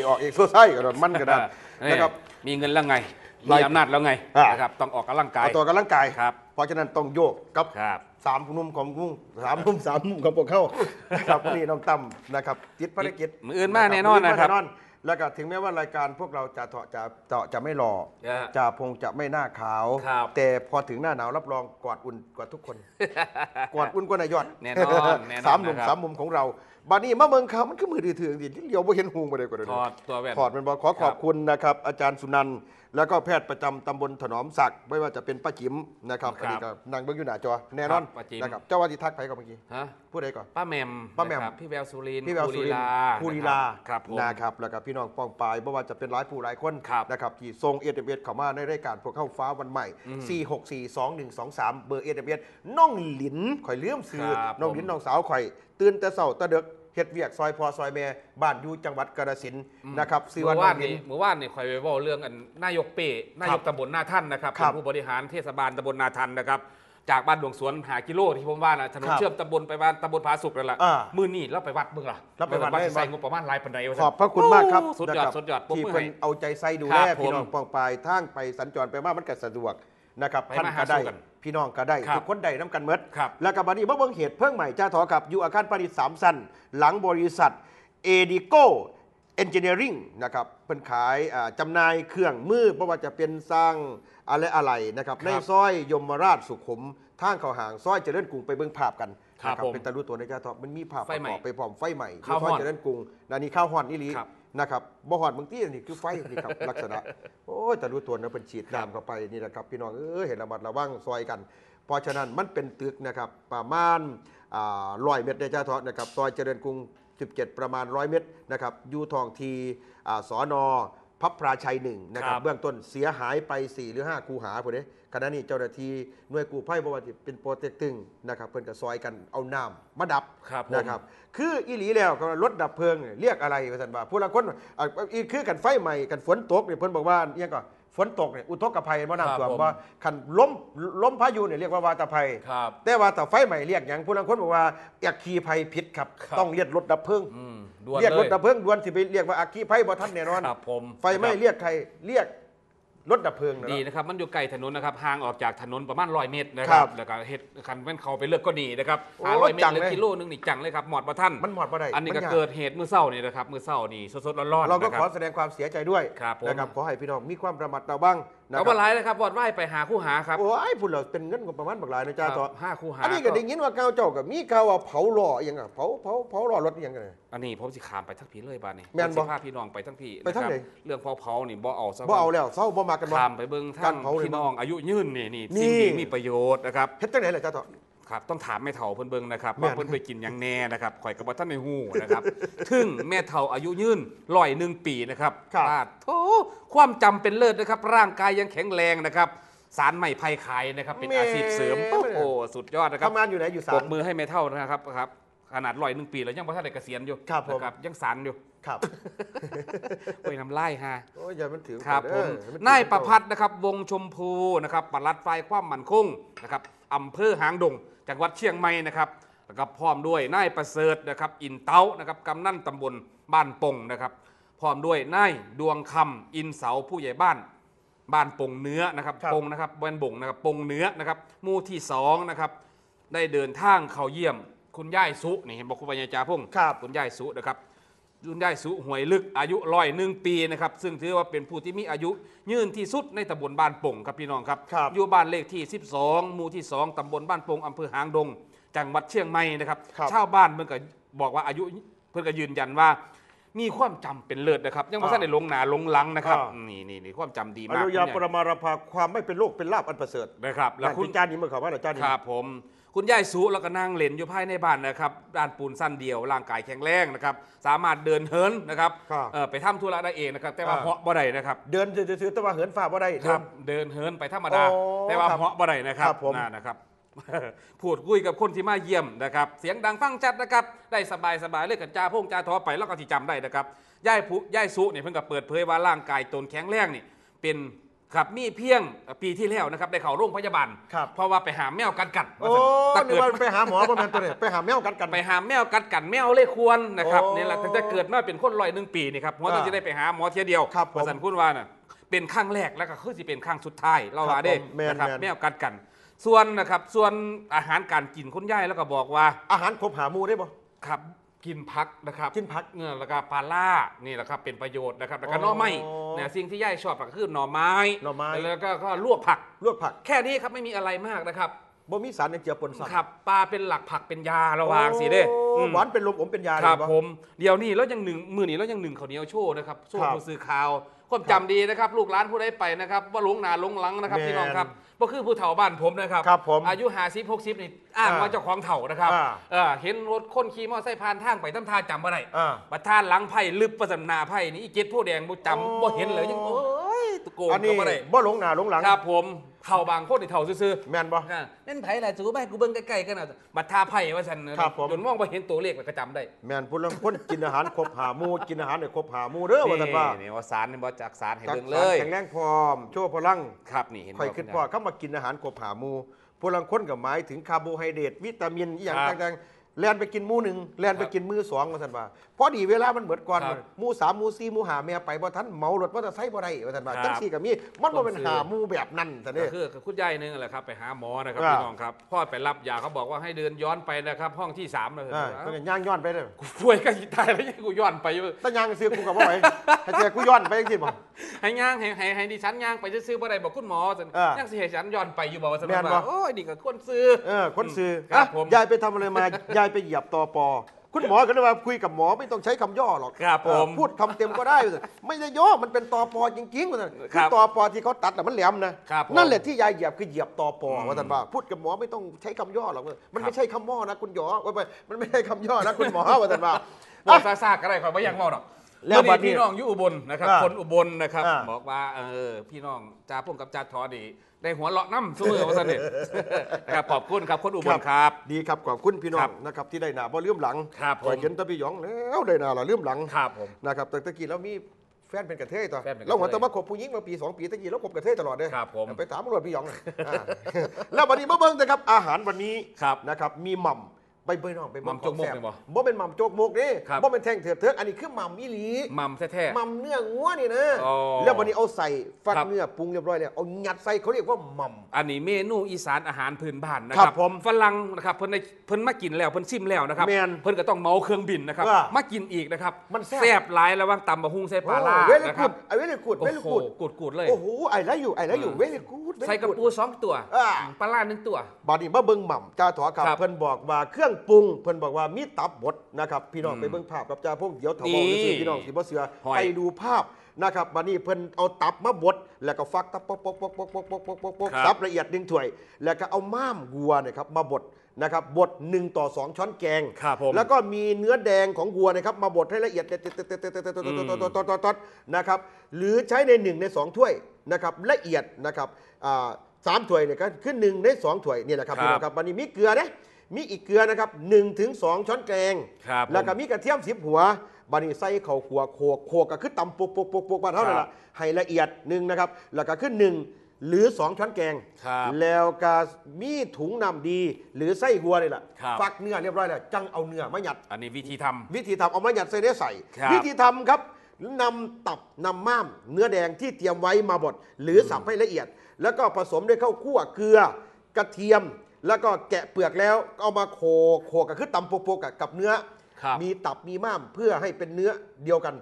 เดี๋ยวออกเอกโซไซส์กันมันกระดานนี่นะครับมีเงินแล้วไงไล่มีอำนาจแล้วไงอ่านนะครับต้องออกกำลังกายเอาตัวกำลังกายครับเพราะฉะนั้นต้องโยกกับครับสามหนุ่มของกุ้งสามหนุ่มสามมุมของพวกเขานะครับนี่น้องตั้มนะครับติดภารกิจมื้ออื่นมาแน่นอนนะครับมื้มาแแล้วก็ถึงแม้ว่ารายการพวกเราจะเถาะจะเถาะจะไม่หล่อเออจะพงจะไม่หน้าขาวครับแต่พอถึงหน้าหนาวรับรองกอดอุ่นกว่าทุกคน กอดอุ่นกว่านายยอดแน่นอนแน่นอนสามหนุ่มนะครับสามมุมของเรา บานี้มาเมืองเขามันก็มือถือถือดิที่เดียวไม่เห็นหุงไปเลยกว่าเดิมถอดตัวแว่น ถอดเป็นบอขอขอบคุณนะครับ อาจารย์สุนันท์แล้วก็แพทย์ประจำตำบลถนอมศักดิ์ไม่ว่าจะเป็นป้าจิ๋มนะครับครับอันนี้ก็นางเบิ้งอยู่หน้าจอแน่นอนครับป้าจิ๋ม นะครับเจ้าว่าที่ทักไปก่อนเมื่อกี้ฮะพูดอะไรก่อน ป้าแหมมป้าแหม่ม นะครับพี่แววสุรินทร์พี่แววสุรินทร์ภูภูรีลาครับผม นะครับแล้วก็พี่น้องปองปายไม่ว่าจะเป็นหลายผู้หลายคนครับนะครับที่ทรงเอเดเเข้ามาในรายการพวกเข้าฟ้าวันใหม่ 4642123 เบอร์เอเดน้องหลินข่อยเลื่อมซื้อครับน้องหลินน้องสาวข่อย ตื่นแต่เช้าแตะเด็กเฮ็ดเวียกซอยพอซอยแม่บ้านอยู่จังหวัดกาฬสินธุ์นะครับซื้อเมื่ว่าอน้วาอนงหลินนี่เมื่อวานนี่คอยไปบอกเรื่องอันนายกเป้นายกตำบลนาท่านนะครับครัเป็บนผู้บริหารเทศบาลตำบลนาทันนะครับจากบ้านหลวงสวนหากิโลที่ผมว่านะถนนครับเชื่อมตำบลไปบ้านตำบลผาสุกนั่นแหละอ่ามือนี่เราไปวัดเบิ่งล่ะเราไปวัดว่าได้สิใส่งบประมาณหลายปันใดวขอบพระคุณมากครับโอ้สุดยอดนะครับสุดยอดปรบที่มือเพิ่นให้เอาใจใส่ดูครัแลบผมพี่น้องปองปายทางไปสัญจรไปมามันก็สะดวกนะครับไปท่านมาหาก็ได้สู่กัน พี่น้องก็ได้ครับทุกคนได้น้ำกันเมดครับ แล้วก็บัดนี้เมื่อเบิ่งเหตุเพิ่งใหม่จ้าถอกับอยู่อาคารประดิษฐ์สามสั้นหลังบริษัทเอดิโกเอนจิเนียริงนะครับเป็นขายอ่าจำหน่ายเครื่องมือไม่ว่าจะเป็นสร้างอะไรอะไรนะครับครับในซอยยมราชสุขุมทางเขาห่างซอยเจริญกรุงไปเบิ่งภาพกันครับนะผมเป็นตารู้ตัวในจ้าถอมันมีภาพไฟประใหม่กอบไปพร้อมไฟใหม่ข้าวซอยฮ้อนเจริญกรุงนานี่ข้าวห่อนนี่ลี ครับ นะครับบ่หอดบางที่นี่คือไฟนี่ครับ ลักษณะ โอ้ยแต่รู้ตัวนะเป็นฉีดน้ำเข้าไปนี่แหละครับ พี่น้องเออเห็นระมัดระวังซอยกัน เพราะฉะนั้นมันเป็นตึกนะครับประมาณร้อยเมตรในจ้าทอนะครับซอยเจริญกรุง 17 ประมาณ 100 เมตรนะครับอยู่ทองทีอ่าสอนอพับพราชัยหนึ่งนะครับครับ เบื้องต้นเสียหายไป 4 หรือ 5 คูหาพอดี ขณะนี้เจ้าหน้าที่หน่วยกู้ภัยบ่ว่าจะเป็นโปรเต็กตึงนะครับเพิ่นก็ซอยกันเอาน้ำมาดับครับผม นะครับ คืออีหลีแล้วก็รถดับเพลิงเนี่ยเรียกอะไรพระสันว่าผู้ละคนอะอีกคือกันไฟใหม่กันฝนตกเนี่ยเพิ่นบอกว่าเนี่ยก็ฝนตกเนี่ยอุทกภัยบ่ครับน้ำท่วมผม ว่าคันล้มล้มพายุเนี่ยเรียกว่าวาตภัย ครับ แต่ว่าแต่ไฟใหม่เรียกอย่างผู้ละคนบอกว่าอัคคีภัยพิษครับ ครับ ต้องเรียกรถดับเพลิง อืมด่วนเรียกเลรถยดับเพลิงด่วนสิไปเรียกว่าอัคคีภัยบ่ทันแน่นอน ครับผมไฟไหม้นะครับ เรียกใครเรียก รถดับเพลิงนะ ดีนะครับ มันอยู่ไกลถนนนะครับ ห่างออกจากถนนประมาณร้อยเมตรนะคครัรับ บ แล้วก็เฮ็ดคันแว่นเขาไปเลือกก็ดีนะครับโอ้หาร้อยเมตจัรงหรือเลยกิโลนึงนี่จังเลยครับ หมอดประท่าน มันหมดบ่ได้อันนี้ก็มัยาเกิดเหตุเมื่อเศร้านี่นะครับ เมื่อเศร้านี่สดๆร้อนๆเราก็นะคขอรับ แสดงความเสียใจด้วยครับผม นะครับขอให้พี่น้องมีความระมัดระวังนะค เอารับมาไล่เลยครับวอดไหว้ไปหาคู่หาครับโอ้ยพุ่นเราเป็นเงินกว่าประมาณบักหลายนะจ้าครับต่อห้าคู่หาอันนี้ก็ได้ยินว่าก้าวเจ้ากับมีข่าวว่าเผาหล่ออหยังอะเผาเผาเผาหล่อรถอหยังกันอันนี้ผมสิขามไปทั้งพีเลยบ้านนี้แม่นบ่ผสิพาพี่น้องไปทั้งพี่ไปทั้งนะครับไหนเรื่องเผาเผาๆนี่บ่เอาซะบ่เอาแล้วเศร้าบ่มากันบ่ขามไปเบิ่งทาการงเผาเลยพี่น้องอายุยืนนี่นี่นี่สิ่งที่มีประโยชน์นะครับเฮ็ดจังไหนล่ะจ้าต่อ ครับต้องถามแม่เฒ่าเพิ่นเบิ่งนะครับแม่นว่าเพิ่นไปกินหยังแน่นะครับข่อยกับว่าท่านในหูนะครับ ถึงแม่เฒ่าอายุยืนร้อยหนึ่งปีนะครับครับบาดโถความจำเป็นเลิศนะครับ ร่างกายยังแข็งแรงนะครับ สารใหม่ไผ่ขายนะครับ เป็นอาชีพเสริมโอ้โหสุดยอดนะครับ ทำงานอยู่ไหนอยู่ปศารลบมือให้แม่เฒ่านะครับครับขนาดร้อยหนึ่งปีแล้วยังบ่ทันได้เกษียณอยู่ครับผม นะยังสารอยู่ครับ โอ้ยน้ำลายฮะโอ้ยอย่ามันถือครับผเด้มอมัถือนายประพัฒน์นะครับวงชมพูนะครับปลัดฝ่ายความมั่นคงนะครับอำเภอหางดง จังหวัดเชียงใหม่นะครับแล้วก็พร้อมด้วยนายประเสริฐนะครับอินเต้านะครับกำนันตำบลบ้านปงนะครับพร้อมด้วยนายดวงคำอินเสาผู้ใหญ่บ้าน บ้านปงเนื้อนะครับครับปงนะครับบ้านบงนะครับปงเนื้อนะครับหมู่ที่สองนะครับได้เดินทางเข้าเยี่ยม คุณย่ายสุนี่เห็นบอกคุณปัญญาจาพงศ์ครับคุณย่ายสุนะครับ คุณย่ายสุหวยลึกอายุร้อยหนึ่งปีนะครับซึ่งถือว่าเป็นผู้ที่มีอายุ ยืนที่สุดในตำบลบ้านปงครับพี่น้องครับครับอยู่บ้านเลขที่ 12 หมู่ที่ 2ตำบลบ้านปงอำเภอหางดง จังหวัดเชียงใหม่นะครับครับชาวบ้านเพิ่นก็บอกว่าอายุเพิ่นก็ยืนยันว่า มีความจำเป็นเลิศนะครับ ยังไม่ทันได้ลงหนาลงหลังนะครับอ่านี่นี่นี่ความจำดีอมากนุญาคุณปรมาราภาความไม่เป็นโรคเป็นลาบอันประเสริฐนะครับแล้แล้ววคุคุณณจานนี้เมื่อเขาว่าอาจารย์นี่ครับผม คุณยายสุแล้วก็นั่งเล่นอยู่ภายในบ้านนะครับด้านปูนสั้นเดียวร่างกายแข็งแรงนะครับสามารถเดินเหินนะครับครับเอ่อไปทำธุระได้เองนะครับแต่ว่าอ่า เหาะบ่ได้นะครับเดินซื้อๆแต่ว่าเหินฟ้าบ่ได้ครับเดินเหินไปธรรมดา โอ้แต่ว่าครับเหาะบ่ได้นะครับครับผม น่านะครับ พูดคุยกับคนที่มาเยี่ยมนะครับ เสียงดังฟังชัดนะครับ ได้สบายสบายเลยกันจ้าพงจ้าทอไปแล้วก็ที่จำได้นะครับยายผู้ยายสุเนี่ยเพิ่งกับเปิดเผยว่าร่างกายตนแข็งแรงนี่เป็น ครับมีเพียงปีที่แล้วนะครับได้เข้าโรงพยาบาลครับ เพราะว่าไปหาแมวกัดกัดโอ้ว่าซั่นนี่ถ้าว่าเกิดไปหาหมอประมาณตัวเนี่ยไปหาแมวกัดกัน ไปหาแมวกัดกันแมวเลยควรนะครับโอ้นี่แหละตั้งแต่เกิดมาเป็นคนร้อยหนึ่งปีนี่ครับหัวต้องอ่าจะได้ไปหาหมอเทียเดียวครับผมว่าสันคุณว่าน่ะเป็นครั้งแรกแล้วก็คือสิเป็นครั้งสุดท้ายเราว่าเด้ครับผมแม่นนะครับแม่น แมวกัดกัน ส่วนนะครับส่วนอาหารการกินคุณย่ายแล้วก็บอกว่า อาหารครบหาหมูได้บ่ ครับ กินพักนะครับกินผักเงื่อแล้วก็ปลาล่านี่แหละครับเป็นประโยชน์นะครับแล้วก็อ๋อหน่อไม้เนี่ยสิ่งที่ย่ายชอบก็คือหน่อไม้หน่อไม้แล้วก็ก็ลวกผักลวกผัก แค่นี้ครับไม่มีอะไรมากนะครับบ่มีสารในเจือปนสัตว์ครับปลาเป็นหลักผักเป็นยาระวางสิเด้โอ้อืมหวานเป็นลมอมเป็นยาครับเลยผมเดี๋ยวนี้แล้วยังหนึ่งมือนี้แล้วยังหนึ่งข้าวเหนียวโชว์นะครับโชว์ครับผู้สื่อข่าวความจำดีนะครับ ลูกหลานผู้ใดไปนะครับ ว่าหลงหนาหลงหลังนะครับแม่นพี่น้องครับ ก็คือผู้เฒ่าบ้านผมนะครับครับผมอายุหาสิบหกสิบนี่อ้างอ่าว่าเจ้าของเฒ่านะครับอ่าเออเห็นรถคนขี่มอเตอร์ไซค์ผ่านทางไปตั้งท่าจำบ่ได้อ่าบัดท่านหลังไผ่ลึบประสนาไผ่นี่อีเจ็ดผู้แดงบ่โอ้จำบ่เห็นเลยยังโอ้ย ตุโกงอันนี้ก็บ่ได้บ่หลงหน้าหลงหลัง ครับผมเฒ่าบางคนนี่เฒ่าซื่อๆแม่นบ่ อ่านั่นไผ่ล่ะจูไปกูเบิ่งใกล้ๆกันน่ะบัตรทาไผ่ว่าฉันนะครับผม จนมองไปเห็นตัวเลขแล้วก็จำได้แม่นพูดเรื่องคนกินอาหารครบหาหมูกินอาหารให้ครบหาหมูเด้อว่าซั่นว่านี่ว่าสารนี่บ่จากสารให้จักเบิ่งสารเลยแข็งแรงพร้อมโชว์พลัง ครับนี่เห็นค่อยบ่คิดว่าเข้ามากินอาหารครบหาหมูพลังคนกับหมายถึงคาร์โบไฮเดรตวิตามินอหย่างครับต่างๆแล่นไปกินหมูหนึ่งแล่นไปกินมือสองว่าซั่นว่า พอดีเวลามันเบิดก่อนครับหมูสามหมูสี่หมูหาแม่ไปบ่ทันเหมารถมอเตอร์ไซค์บ่ได้ว่าซั่นว่าครับ จังซี่ก็มีมันบ่เป็นต้องซื้อหาหมูแบบนั้นแต่ก็เนี่ยคือคุณยายนึงแหละครับไปหาหมอนะครับอ่า พี่น้องครับพ่อไปรับยาเขาบอกว่าให้เดินย้อนไปนะครับห้องที่3เลยอ่าเพิ่นก็ย่างย้อนไปเด้อกูป่วยก็ตายแล้วยังกูย้อนไปอยู่ถ้าย่างซื้อกูก็บ่ไหวให้เจอกูย้อนไปจังซี่บ่ ให้ย่างให้ให้ให้ดิฉันย่างไปซื้อๆบ่ได้บอกคุณหมอซั่นอ่ายังสิให้ฉันย้อนไปอยู่บอกว่าซั่นแม่นบ่ ว่าโอ้ยนี่ก็คนซื้อ เออคนซื้อครับอะผม ยายไปทำอะไรมายายไปเหยียบตอปอ คุณหมอก็เลยว่าคุยกับหมอไม่ต้องใช้คำย่อหรอกครับผมเออพูดคำเต็มก็ได้ ไม่ได้ย่อมันเป็นตอปอจริงๆว่าซั่นครัคือบตอปอที่เขาตัดน่ะมันแหลมนะครับผมนั่นแหละที่ยายเหยียบคือเหยียบตอปออืมว่าท่านว่าพูดกับหมอไม่ต้องใช้คำย่อหรอกมันครับไม่ใช่คำม่อนะคุณหยอว่าไปมันไม่ใช่คำย่อนะคุณหมอว่าท่านว่า บอกอะซาๆก็ได้ข่อยบ่อยากเมาดอก แล้แล้ววบัดนี้พี่น้องอยู่อุบลนะครับ อ่าคนอุบลนะครับ อ่า บอกว่าเออพี่น้องจ่าพุ่งกับจ่าทอดีได้หัวเราะน้ำสู้มือว่าซั่นนี่นะครับขอบคุณครับคนอุบลครับ ดีครับขอบคุณพี่น้อครังบนะครับที่ได้หนาบ่ลืมหลังครับผมข่อยเห็นแตะพี่หยองแล้วได้หนาละลืมหลังครับผม นะครับแต่ตะกี้เรามีแฟนเป็นกระเทยต่อแฟนเป็นกระเทยเราหัวแตะมาคบผู้หญิงมาปี2ปีตะกี้เราคบกระเทยตลอดเลยครับผมไปถามตำรวจพี่หยองอ่าแล้ววันนี้มาเบิ่งนะครับอาหารวันนี้ครับ นะครับมีหม่ำ ใบเบยน้องไปเบิ่งหม่ำโจกมกของแซ่บเนี่ยบ่บ่เป็นหม่ำโจกมกนี่ครับ บ่เป็นแท่งเถื่อนเถือกอันนี้คือหม่ำอีหลีมัมแท้ หม่ำเนื้องัวนี่นะอ๋อแล้ววันนี้เอาใส่ฟักครับ เนื้อปรุงเรียบร้อยแล้วเอายัดใส่เขาเรียกว่าหม่ำๆอันนี้เมนูอีสานอาหารพื้นบ้านนะคครัรับบผมฝรั่งนะครับเพิ่นได้เพิ่นมากินแล้วเพิ่นชิมแล้วนะครับแม่นเพิ่นก็ต้องเมาเครื่องบินนะครับว่ามากินอีกนะครับมันแซ่บแซ่บหลายระวังตำบะฮุงใส่ปลาล่าเวลินะคกูรับดไอ้เวลิกูดโอ้เวลิโหกูดกูดๆเลย โอ้โหไอ้ไรอยู่ไอ้ไรอยู่อืมเวลิกูด ใส่กระปูสองตัวอ่า ปลาล่าหนึ่งตัวบาดนี้มาเบิ่งหม่ำจ้าถอครับครับ เพิ่นบอกว่าเครื่องปรุงเพิ่นบอกว่ามีตับบดนะครับพี่น้องอืมไปเบิ่งภาพกับจ้าพวกเดี๋ยวถาวรนี่ ซื้อพี่น้องสิบ่เสือหอย ไปดูภาพนะครับบัดนี้เพิ่นเอาตับมาบดแล้วก็ฟักตับปอกปอกปอกปอกปอกปอกปอกปอกปอกครับสับละเอียดหนึ่งถ้วย แล้วก็เอาม้ามวัวนะครับมาบดนะครับบด1ต่อ2ช้อนแกง ครับผม แล้วก็มีเนื้อแดงของวัวนะครับมาบดให้ละเอียดนะครับหรือใช้ในหนึ่งในสองถ้วยนะครับละเอียดนะครับอ่าสามถ้วยเนี่ยก็ขึ้นหนึ่งในสองถ้วยเนี่ยนะครับครับพี่น้องครับวันนี้มีเกลือเนี่ย มีอีกเกลือนะครับหนึ่งถึงสองช้อนแกง ครับแล้วก็ผมมีกระเทียมสิบหัวบานี้ใส่เข่าขัวโขกโขกก็คือตำปุกปุกปุกปุกบ้านเท่านั้นครัละบให้ละเอียดหนึ่งนะครับแล้วก็ขึ้นหนึ่งหรือสองช้อนแกง ครับแล้วก็มีถุงน้ำดี หรือไส้วัวนี่แหละครับ ฟักเนื้อเรียบร้อยแล้วจังเอาเนื้อมาหยัด อันนี้วิธีทำวิธีทำเอามาหยัดใส่ได้ใส่ ครับวิธีทำครับนำตับนำม้าม เนื้อแดงที่เตรียมไว้มาบดหรือสับให้ละเอียด แล้วก็ผสมด้วยข้าวคั่วเกลือกระเทียม แล้วก็แกะเปลือกแล้วเอามาโขกโขกกับคือตำโปกๆกับกับเนื้อ ครับมีตับมีม้ามเพื่อให้เป็นเนื้อเดียวกัน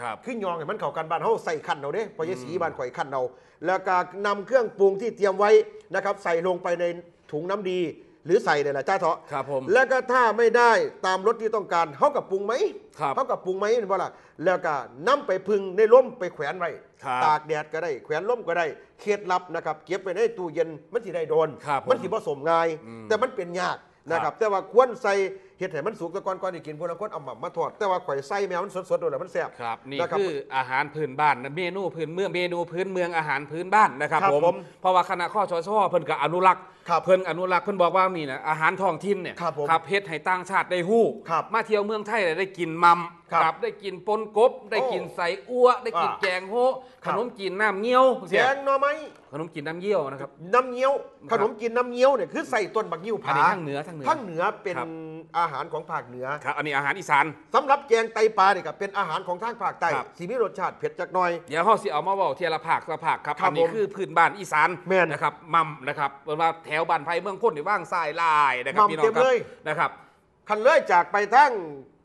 ครับ ขึ้นยองให้มันเข้ากันบ้านเฮาใส่ขั้นเอาเด้พอยายสีบ้านข่อยขั้นเอาแล้วก็นำเครื่องปรุงที่เตรียมไว้นะครับ ใส่ลงไปในถุงน้ำดี หรือใส่เนี่ยแหละจ้าเถาะครับผมแล้วก็ถ้าไม่ได้ตามรสที่ต้องการเขากับปรุงไหมครับเขากับปรุงไหมนี่ว่าล่ะแล้วก็นำไปพึ่งในร่มไปแขวนไว้ครับตากแดดก็ได้แขวนร่มก็ได้เคล็ดลับนะครับเก็บไปในตู้เย็นมันสิได้โดนครับผมมันสิผสมง่ายอืมแต่มันเป็นยากนะคครัรับบแต่ว่าควรใส่ เฮ็ดให้มันสุกแตะก่อนก่อนสิกินพวกนั้นคนเอาหม่ำมาทอด แต่ว่าข่อยใส่แมวมันสดๆโดนแล้วมันแซ่บ ครับนี่นะครับคืออาหารพื้นบ้านนะเมนูพื้นเมืองเมนูพื้นเมืองอาหารพื้นบ้านนะครับครับผมผมเพราะว่าคณะข้อชชเพิ่นก็อนุรักษ์ครับเพิ่นอนุรักษ์เพิ่นบอกว่านี่นะอาหารท้องถิ่นเนี่ยครับผมเฮ็ดให้ต่างชาติได้ฮู้ครับมาเที่ยวเมืองไทยได้กินมัมครับได้กินปนกบ ได้โอ้กินใส่อั่วได้กินอ่าแกงโฮะครัขบนมจีนน้ำเงี้ยวแกงหน่อไม้ขนมจีนน้ำเงี้ยวนะครับ น้ำเงี้ยว คขรับนมกินน้ำเงี้ยวเนี่ยคือใส่ต้นบักยิ้วอันผานี้ทั้งเหนือทั้งเหนือทั้งเหนือเป็นครับ อาหารของภาคเหนือครับอันนี้อาหารอีสาน สำหรับแกงไตปลาเนี่ยก็เป็นอาหารของทางภาคใต้ครับ สีมีรสชาติเผ็ดจักหน่อย เดี๋ยวเฮาสิเอามาเว้าเทียละภาคละภาคครับครับอันนี้ผมคือพื้นบ้านอีสานแม่นนะครับมัมนะครับเพิ่นว่าแถวบ้านไผ่เมืองพ้นนี่ว่างทรายลายนะครับมัมพี่น้องเต็มครับเลย นะครับ คันเลยจากไปทั้ง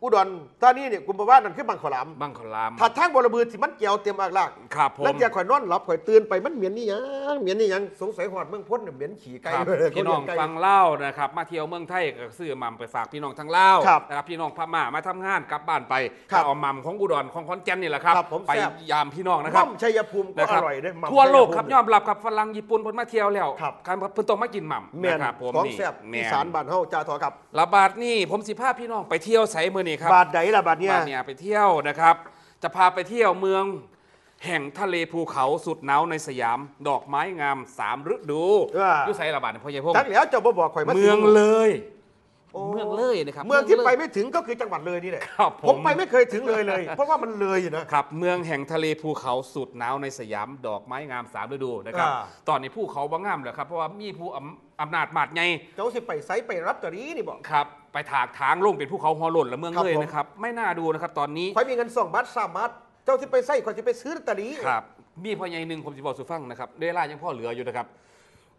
อุดรธานีเนี่ยกุมภาวะนั่นคือบางขลามบังขลามถ้าทางบรบือที่มันเกี่ยวเต็มอากลากครับผมแล้วแกข่อยนอนหลับข่อยตื่นไปมันเหม็นนี่หยังเหม็นนี่หยังสงสัยหอดเมืองพ้นเนี่ยเหม็นขี่ไก่ครับเลยพี่น้องเขาเลี้ยไก่ฟังเล่านะครับมาเที่ยวเมืองไทยก็ซื้อมัมไปฝากพี่น้องทั้งเล่าวครับนะครับพี่น้องพม่ามาทำงานกลับบ้านไปครับก็เอามัมของอุดรของขอนแก่นนี่แหละครับครับผมไปแซ่บยามพี่น้องนะครับม่อมชัยภูมิก็นะอครับร่อยเด้อหม่ำทั่วโลกครับชัยอมรับครับฝรั่งญี่ปุ่นเพิ่นมาเที่ยวแล้วครับการเพิ่นต้องมากินมัมแม่นนะครับผมของนี่แซ่บแม่อีนสานบ้านเฮาจ้าทอครับระบาดนี่ผมสิพาพี่น้องไปเที่ยวไสมื้อนี้ครับบาทใดล่ะบาทเนี้ยบ้านเนี่ยไปเที่ยวนะครับ จะพาไปเที่ยวเมือง แห่งทะเลภูเขาสุดหนาวในสยาม ดอกไม้งามสามฤดูเอออยุไสระบาดเนี่ยพ่อใหญ่พงษ์จักแล้วเจ้าบ่บอกข่อยมาเมืองถึเลยโอ้เมืองเลยนะครับ เมืองที่ลยไปไม่ถึงก็คือจังหวัดเลยนี่แหละครับผมผมไปไม่เคยถึงเลยเลย เพราะว่ามันเลยอยู่นะครับ เมืองแห่งทะเลภูเขาสุดหนาวในสยาม ดอกไม้งามสามฤดูนะครับอ่าตอนนี้ภูเขาบ่งามแล้วครับ เพราะว่ามีผู้อำอำนาจมาดใหญ่เจ้าสิไปไซไปรับตะรีนี่บอกครับ ไปถากทางลงเป็นภูเขาหัวหล่นและเมืองครับเลยผมนะครับ ไม่น่าดูนะครับ ตอนนี้ข่อยมีเงินสองบาทสามบาทเจ้าสิไปไซข่อยสิไปซื้อตะรีครับมีพ่อใหญ่หนึ่งผมจะบอกสุฟังนะครับเดล่ายังพ่อเหลืออยู่นะครับ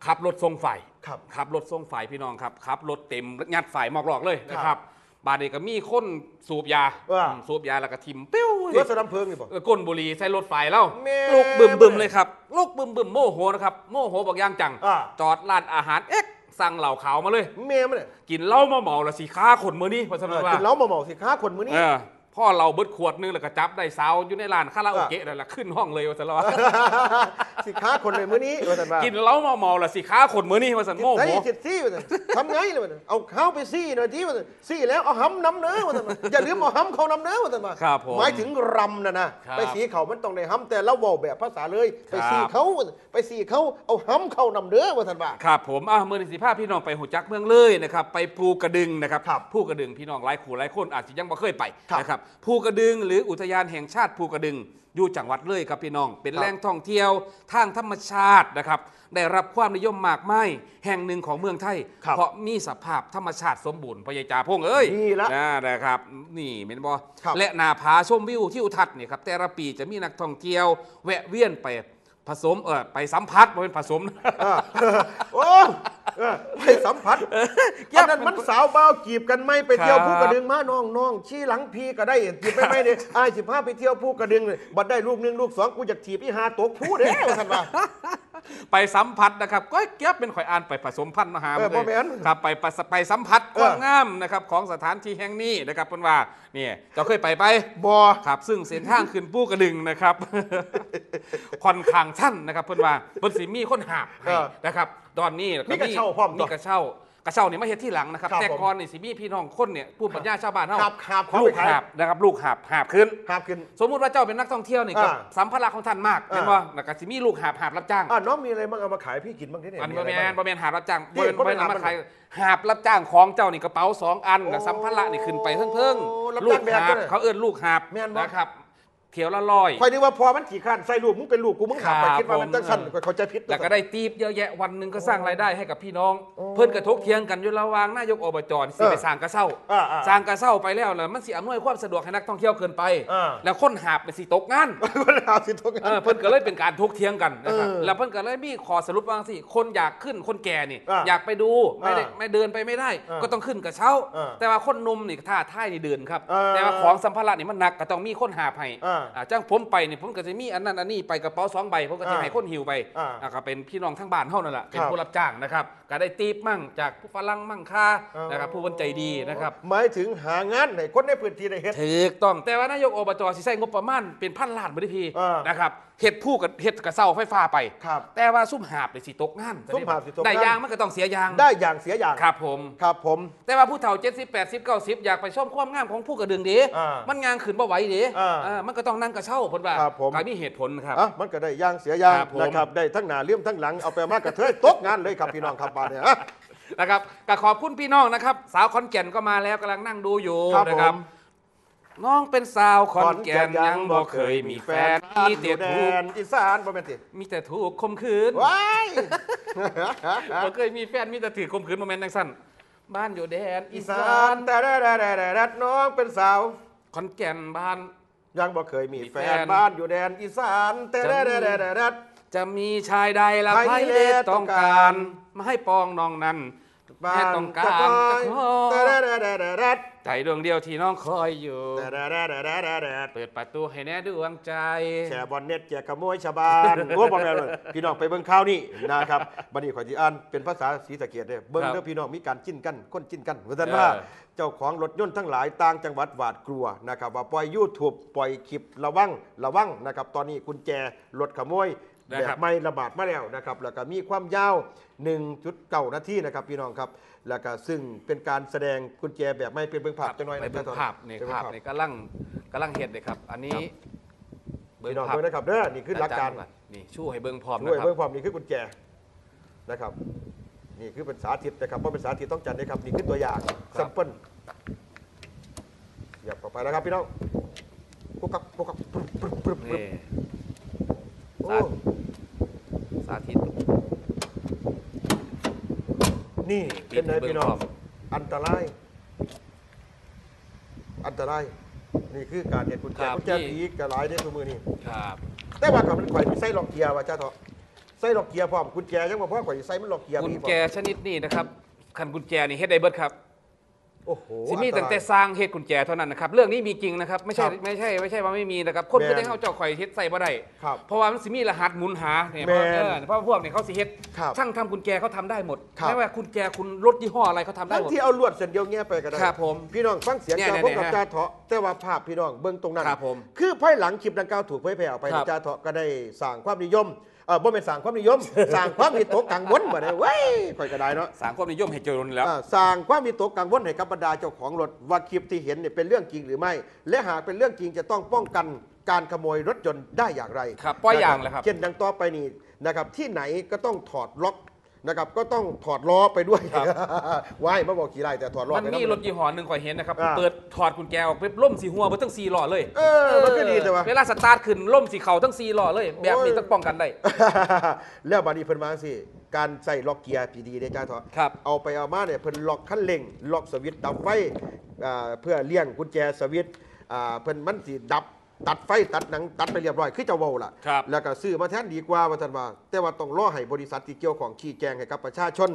ขับรถทรงไฟครับขับรถทรงไฟพี่น้องครับขับรถเต็มยัดไฟหมอกหลอกเลยนะคครัรับบบาดเดก็มีคนสูบยาว่าอืมสูบยาแล้วก็ทิมปิ้วรถสนามเพลิงนี่บอกเออก้นบุหรี่ใส่รถไฟแล้วแม่ลูกบึมบึมเลยครับลูกบึมบึมโมโหนะครับโมโหบอกอย่างจังอ่าจอดร้านอาหารเอ็ก สั่งเหล่าขาวมาเลย เมียมันเนี่ยกินเหล้ามาเมาละสิค้าขนมือนี้เพราะฉะเอนั้นอว่ากินเหล้ามาเมาสิค้าคนมื้อนี้ เออ พ่อเราเบิดขวดนึงแล้วก็จับได้สาวอยู่ในร้านคาราโอเกะนั่นแหละขึ้นห้องเลยว่าซะแล้วสิค้าคนเลยมื้อนี้ว่าแต่ว่ากินเหล้ามาเมาละสิค้าขนมือนี้มาสันโมไอ้โหสิซี่ว่าแต่ทำไงเลยว่าแต่เอาข้าวไปซี่หน่อยที่ว่าแต่ซี่แล้วเอาห้ำน้ำเนื้อว่าแต่ว่าอย่าลืมเอาห้ำเขาน้ำเนื้อว่าแต่ว่าครับผมหมายถึงรำนะนะครับไปสีเขามันต้องได้ห้ำแต่เราเว้าแบบภาษาเลย ไปสีครับเขาว่าแต่ไปสีเขาเอาห้ำเขาน้ำเนื้อว่าแต่ว่าครับผมอะเมื่อสิภาพพี่น้องไปหูจักเมืองเลยนะครับไปภูกระดึงนะครับครับภูกระดึงพี่น้องหลายขู่หลายคนอาจจะยังไม่เคยไปครับนะครับภูกระดึง หรืออุทยานแห่งชาติภูกระดึง อยู่จังหวัดเลยครับพี่น้อง เป็นครับแหล่งท่องเที่ยวทางธรรมชาตินะครับ ได้รับความนิยมมากมายแห่งหนึ่งของเมืองไทยครับเพราะมีสภาพธรรมชาติสมบูรณ์พยายจาพงเอ้ยนี่ละนะนะครับ นี่เห็นบ่ครับและนาผาชมวิวที่อุทัศน์เนี่ยครับแต่ละปีจะมีนักท่องเที่ยว แวะเวียนไป ผสมเออไปสัมผัสบ่เป็นผสมเออโอ้เออไปสัมผัสอันนั้นมันสาวเบาวจีบกันไหมไปเที่ยวครับภูกระดึงมาน้องน้องชี้หลังพีก็ได้จีบไปไหมเนี่ยอายสิบห้าไปเที่ยวภูกระดึงเลยบัดได้ลูกหนึ่งลูกสองกูอยากถีบอีหาตกผู้เด้อท่านว่า ไปสัมผัสนะครับก็เก็บเป็นข่อยอ่านไปผสมพันธุ์มาหาเออเลบ่ยแม่น ครับไปไปไปสัมผัสเออความงามนะครับของสถานที่แห่งนี้นะครับเพิ่นว่านี่เจ้าเคยไปไป บอ ครับซึ่งเส้นทางขึ้นปูกระดึงนะครับ ค่อนข้างชันนะครับ เพิ่นว่าเพิ่นสิมีคนหาบให้นะครับ ตอนนี้มีกระเช้าพร้อมมีกระเช้า กระเช้านี่มาเฮ็ดที่หลังนะครับ ครับแต่ผมก่อนนี่สิมีพี่น้องคนเนี่ยผู้ปัญญาชาวบ้านเฮาหาบหาบเขาลูไปกขายหาบนะครับลูกหาบหาบขึ้นหาบขึ้น สมมุติว่าเจ้าเป็นนักท่องเที่ยวนี่กับอ่าสัมภาระของท่านมากอ่าเห็นบ่แล้วก็สิมีลูกหาบหาบรับจ้าง อะน้องมีอะไรบ้างเอามาขายพี่กินบ้างที่เนี่ยอันนี้มีบะอะไรแมบ้านงบะแมนหาบรับจ้างนี่บะแมนบ่บะแม่แมนนหาบมาขายหาบรับจ้างของเจ้านี่กระเป๋าสองอันโอ้กับสัมภาระนี่ขึ้นไปเพิ่งโอ้รับๆลูจ้ากงแบกหาด้บวยเขาเอิ้นลูกหาบแม่นบ่นะครับ เที่ยวละลอย คอยนึกว่าพอมันขี่ขันใส่ลูกมึงเป็นลูกกูมึงหาบไปครับคิดว่ามันผม จังสั่นเขาใจะพิษแล้วก็ได้ตีบเยอะแยะวันหนึ่งก็สร้างรายได้ให้กับพี่น้องโอ้เพิ่นกระทกเทียงกันอยู่ระหว่างนายกอบจนี่สิเออไปสร้างกระเซ้าอ่าๆสร้างกระเซ้าไปแล้วแล้วมันสิอำนวยความสะดวกให้นักท่องเที่ยวเกินไป อ่า แล้วคนหาบเนี่ยสิตกงาน คนหาบสิทุกเออเพิ่นก็เลยเป็นการทกเทียงกันนะครับเออแล้วเพิ่นก็เลยมีขอสรุปว่าสิคนอยากขึ้นคนแก่นี่ อะอยากไปดูไม่ได้อะไม่เดินไปไม่ได้ อะก็ต้องขึ้นกระเช้า อะแต่ว่าคนหนุ่มนี่ท่าท่ายนี่เดินครับ เออแต่ว่าของสัมภาระนี่มันหนักก็ต้องมีคนหาบให้อะอ่าจ้างผมไปเนี่ยผมก็จะมีอันนั้นอันนี้ไปกระเป๋าสองใบผมก็จะอ่าให้คนหิวไปอ่าอ่าก็เป็นพี่น้องทั้งบ้านเท่านั่นแหละเป็นครับผู้รับจ้างนะครับก็ได้ตีบมั่งจากผู้ฝรั่งมั่งค่าอ๋อนะครับผู้บนใจดีนะครับหมายถึงหางานให้คนในพื้นที่ได้เฮ็ด ถูกต้องแต่ว่านายกอบจสิใช้งบประมาณเป็นพันล้านบริพีอ่านนะครับเฮ็ดผู้กับเฮ็ดกับเสาไฟฟ้าไป ครับแต่ว่าซุ่มหาบเลยสิตกงานซุ่มหาบสิตกงาน ได้ยางมันก็ต้องเสียยางได้อย่างเสียอย่างครับผม ครับผม แต่ว่าผู้เฒ่า 70 80 90 อยากไปชมความงามของผู้กระดึงดีอ่ามัมันงานขึ้นบ่ไหวดีอ่าอ่ามันก็ต้องนั่งกระเช่าผลว่าครับผม การมีเหตุผลครับ อะมันก็ได้อย่างเสียอย่างครับผม นะครับ ได้ทั้งหน้าเลี่ยมทั้งหลัง เอาไปมากระเทยตกงานเลยครับพี่น้องครับบาดเนี่ยอะ นะครับก็ขอบคุณพี่น้องนะครับ สาวขอนแก่นก็มาแล้วกำลังนั่งดูอยู่ครับนะครับ ผม น้องเป็นสาวขอนแก่นยังบ่เคยมีแฟนมีมีแต่แดถูกนอีสานบ่แม่นติมีแต่ถูกข่มขืน ว้ายบ่เคยมีแฟนมีแต่ถือข่มขืนโมเมนต์จังสั้นบ้านอยู่แดนอีอีสาสานนแต่แต่แต่แต่แต่น้องเป็นสาว ขอนแก่นบ้าน ยังบ่เคยมีมีแฟแฟนนบ้านอยู่แดนอีสานแต่แต่แต่แต่แต่แต่จะมีชายใดละใครใครเดเดชชต้ต้อองงกาการรมาให้ปองน้องนั้นบ้าแค่นต้องการตะกอยจะขอแต่แต่แต่แต่แต่แต่ ใจดวงเดียวที่น้องคอยอยู่ แต่แต่แต่แต่แต่แต่เปิดประตูให้แน่ดวงใจ แชร์บอลเน็ตแจกขโมยชาวบ้านโอ้บ่แม่นเลยพี่น้องไปเบิ่งข่าวนี่นะครับบัดนี้ข่อยสิอ่านเป็นภาษาศรีสะเกษเด้อเบิ่งครับเด้อพี่น้องมีการจิ้นกันคนจิ้นกันว่าซั่นว่าเออเจ้าของรถยนต์ทั้งหลายต่างจังหวัดหวาดกลัวนะครับว่าปล่อย YouTube ปล่อยคลิประวังระวังนะครับตอนนี้กุญแจรถขโมย นะแบครับบไม่ระบาดมาแล้วนะครับแล้วก็มีความยาว 1.9 นาทีนะครับพี่น้องครับแล้วก็ซึ่งเป็นการแสดงกุญแจแบบไม่เป็นเบิ่งภาพจังน้อยไปนะเบิ่งจ๊ะภาพนี่ไปเบิ่งภาพนี่กำลังกำลังเห็ดเลยครับ อันนี้พี่น้องเบิ่งนะครับเด้อนี่คือหลักการนี่ชูให้เบิ่งพร้อมช่นะวยครับเบิ่งความนี่คือกุญแจนะครับนี่คือเป็นสาธิตนะครับเพราะเป็นสาธิตต้องจัดนะครับนี่คือตัวอย่างครับซัมเปิลหยับเข้าไปแล้วครับพี่น้องปุ๊บกับปุ๊บกับปุ๊บปุ๊บปุ๊บ ปุ๊บนี่โอ้สาธิต นี่ปิเป็ดนไงให้เบิ่งพี่น้อพร้งอมอันตราย อันตราย นี่คือการเห็นกุญแจครับกุญแจนี่ ผีกระหลายเนี่ยคือมือนี่ครับแต่ว่ากับมันข่อยมีไส้ล็อกเกียร์ว่าจ้าเถอะไส้ล็อกเกียร์พร้อมกุญแจยังบ่พอข่อยสิใส่มันล็อกเกียร์กุญมีพร้อมแจชนิดนี้นะครับคันกุญแจนี่เฮ็ดได้เบิดครับ โอ้โหสิมีอันตั้งรายแต่สร้างเฮ็ดกุญแจเท่านั้นนะครับ เรื่องนี้มีจริงนะครับ ไม่ใช่ครับไม่ใช่ไม่ใช่ว่าไม่มีนะครับคนแม่นก็ได้เข้าเจ้าข่อยเฮ็ดใส่บ่ได้ ครับเพราะว่ามันสิมีรหัสหมุนหาเนี่ยแม่นเพราะเออเพราะว่าพวกเนี่ยเขาสิเฮ็ดครับช่างทำกุญแจเขาทำได้หมดครับ ไม่ว่ากุญแจคุณรถยี่ห้ออะไรเขาทำได้ทั้งหมด ที่เอาลวดเส้นเดียวแง่ไปก็ได้ครับผมพี่น้องฟังเสียงเนี่ยจากเนี่ยพวกกับเนี่ยจ่าเถาะแต่ว่าภาพพี่น้องเบื้องตรงนั้นครับผมคือภายหลังคลิปดังกล่าวถูกเผยแพร่ออกไปครับจ่าเถาะก็ได้สร้างความนิยม เออบ่เป็นสร้างความนิยม สร้างความมีตกกังวลบ่ได้เว้ยค่อยก็ได้เนาะสามความนิยมให้เจริญแล้ว อ่าสร้างความมีตกกังวลให้กับบรรดาเจ้าของรถว่าคลิปที่เห็นเนี่ยเป็นเรื่องจริงหรือไม่ และหากเป็นเรื่องจริงจะต้องป้องกันการขโมยรถยนต์ได้อย่างไรครับป้อยอย่างนะเลยครับ เช่นดังต่อไปนี้นะครับที่ไหนก็ต้องถอดล็อก นะครับก็ต้องถอดล้อไปด้วยครับว้ายมาบอกขี่ไรแต่ถอดล้อมันไปมีนำรถยี่ห้อหนึ่งข่อยเห็นนะครับ อ่า เปิดถอดกุญแจออกไปล่มสีหัวเบิดทั้งสี่ล้อเลยเออมันก็ดีแต่ว่า เวลาสตาร์ทขึ้นล่มสีเข่าทั้งสี่ล้อเลย แบบนี้โอ้ยต้องป้องกันได้ แล้วบัดนี้เพิ่นมาสิการใส่ล็อกเกียร์พีดีได้จ้าเถอะครับเอาไปเอามาเนี่ยเพิ่นล็อกคันเร่งล็อกสวิตช์ดับไฟอ่าเพื่อเลี่ยงกุญแจสวิตช์อ่าเพิ่นมันสิดับ ตัดไฟตัดหนังตัดไปเรียบร้อยคือเจะเว้าล่ะ ครับแล้วก็ซื้อมาแทนดีกว่าว่าท่านว่า แต่ว่าต้องรอให้บริษัทที่เกี่ยวของชี้แจงให้กับประชาชน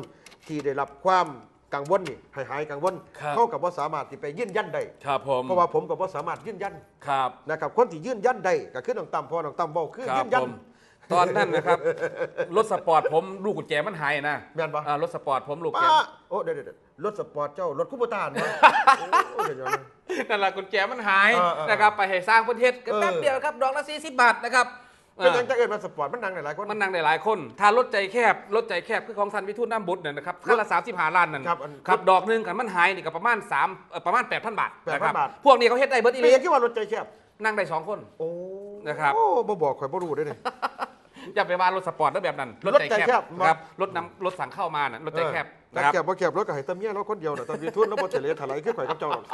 ที่ได้รับความกังวลนี่ให้หายกังวลครับ เข้ากับว่าสามารถที่ไปยืนยันได้ครับผมเพราะว่าผมกับว่าสามารถยืนยันครับ นะครับคนที่ยืนยันได้ก็คือน้องตั้มพ่อน้องตั้มเว้าคือครัยืบนยัผนม ตอนนั้นนะครับรถสปอร์ตผมลูกกุญแจมันหายนะแม่นปะ อ่ารถสปอร์ตผมลูกกุญป้าแจโอ้เดี๋ยวเดี๋ยวเดี๋ยวรถสปอร์ตเจ้ารถคูปตานวะโอ้เดี๋ยวนะ นั่นแหละกุญแจมันหายเออเออนะครับไปให้สร้างประเทศก็เออ แป๊บเดียวครับดอกละ40บาทนะครับเป็นยังอ่าจะเอินมาสปอร์ตมันดังหลายๆคน มันนั่งได้หลายคนถ้ารถใจแคบรถใจแคบคือของทันวิทูตน้ำบุตรเนี่ยนะครับคันละ35ล้านนั่นครับอันครับดอกหนึงกันมันหายนี่ก็ประมาณ3เอ่อประมาณ8,000บาท8,000นะครับบาท พวกนี้เขาเฮ็ดได้เบิดอีหเมีลียคิดว่ารถใจแคบนั่งได้สองคน โอ้นะครับ โอ้บ่บอกข่อยบ่รู้ได้เลย อย่าไปว่ารถสปอร์ตแล้วแบบนั้นรถใจแคบครับรถนำรถสั่งเข้ามาน่ะรถใจแคบแต่นะครับแคบบ่แคบรถก็ให้แตาเมียเราคนเดียวน่ะตอนวีทุนแล้วบ่เฉลี่ยถลายคือข่อยกับเจ้าหรอก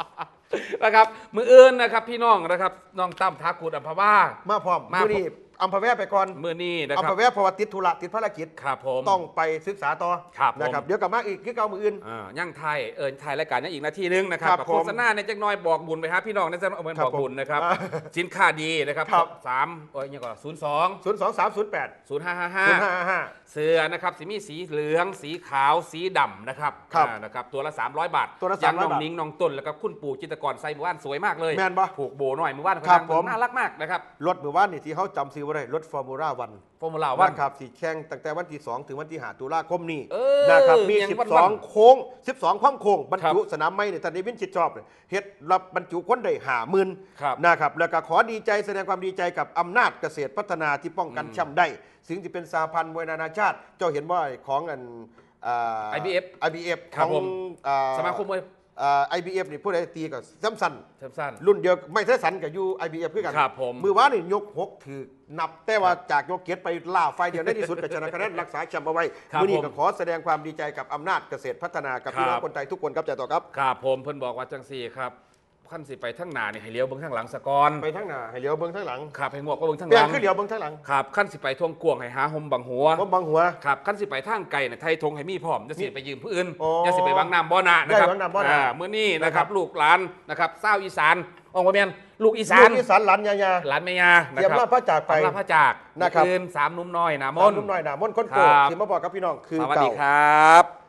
นะครับมืออื่นนะครับพี่น้องนะครับน้องตั้มทากูดอัมพวามาพร้อมมามื้อนี้ อัมพแวะไปก่อนเมื่อนี้นะอัมครัพบ แวะเพราะว่าติดธุระติดภารกิจครับผมต้องไปศึกษาต่อครับผม นะครับ เดี๋ยวกลับมาอีกคือเก่ามืออื่น อ่าย่างไทยเอิญไทยรายการยังอีกนาทีนึงนะครับครับกับผมโฆษณาเนี่ยจักหน้อยบอกบุญไปฮะพี่น้องในสนเอาเหมือนครับบอกบุญนะครับ ผมอ่าสินค้าดีนะครับครับ สามโอ้ยยังก่อนศูนย์สอง0 2 3 0 8 ศูนย์ห้าห้าห้า 0 5 5 เสื้อนะครับสีมีสีเหลือง สีขาวสีดำนะครับครับอ่านะครับ ตัวละ 300 บาทตัวละยัง300น้องบาทนิ้งน้องต้นแล้วก็คุณปู่จิตรกรใส่หมู่บ้านสวยมากเลยแม่นปะผูกโบหน่อยหมู่บ้านครับเขาผม น่ารักมากนะครับรถมือว่านนี่ที่เขาจำซื้อไว้ได้รถฟอร์มูล่าวันฟอร์มูล่าวันนะครับสีแข่งตั้งแต่วันที่ 2 ถึงวันที่5ตุลาคมนี้เออนะครับมียังวัน12 โค้ง 12 ความโค้งบรรจุครับสนามไม้เนี่ยท่านนิวินชิดชอบเลยเฮ็ดรับบรรจุคนได้หาหมื่นครับนะครับแล้วก็ขอดีใจแสดงความดีใจกับอำนาจเกษตรพัฒนาที่ป้องกันแชมป์ได้ สิ่งที่เป็นสาพันธ์มวยนานาชาติ เจ้าเห็นว่าของอันอ่า IBF IBF คขรับองผมอ่าสมาคมมวย อ่า IBF นี่ผู้ใดตีกับซัมซันสั้น รุ่นเดียวไม่ใช่สันกับยู IBF คือกันครับผมมือว่านนี่ยกหกถือนับแต่ว่าจากยกเกียรติไปล่าไฟเดียวในที่สุดก็ชนะครับแนนรักษาแชมป์เอาไว้ครับมือนี้ผม ก็ขอแสดงความดีใจกับอำนาจเกษตรพัฒนากับพี่น้องครับคนไทยทุกคนครับจ่าต่อครับครับผมเพิ่นบอกว่าจังสี่ครับ ขั้นสิไปทั้งหน้านี่ให้เลี้ยวเบิ่งทั้งหลังสะกอนไปทั้งหน้าให้เลี้ยวเบิ้งทั้งหลังครับให้งวกก็เบิ่งทั้งเปลี่หยนลังขึ้นเลี้ยวเบิ้งทั้งหลังครับขั้นสิไปทวงกวงให้หาหมบังหัวผมบังหัว ครับขั้นสิไปทางไกลน่ะไทยทงให้มีพร้อมจะสิไปยืมผู้อื่นโอ้จะสิไปวางน้ำบ่อนานะครับได้วางน้ำบ่อนาเมื่อนี้นะคครัรับบ ลูกหลานนะครับเศร้าวอีสานออกมาเมียนลูกอีสานลูกอีสานหลานยายา หลานแม่ยานะเตรียมครับลาพระจากไปสำหรับพระจากนะครับคืนสามหนุ่มน้อยหนามมน นุ่มน้อยหนามนต์คนโกครับที่มาบอกกับพี่น้องคือสวัสเก่า ดีครับ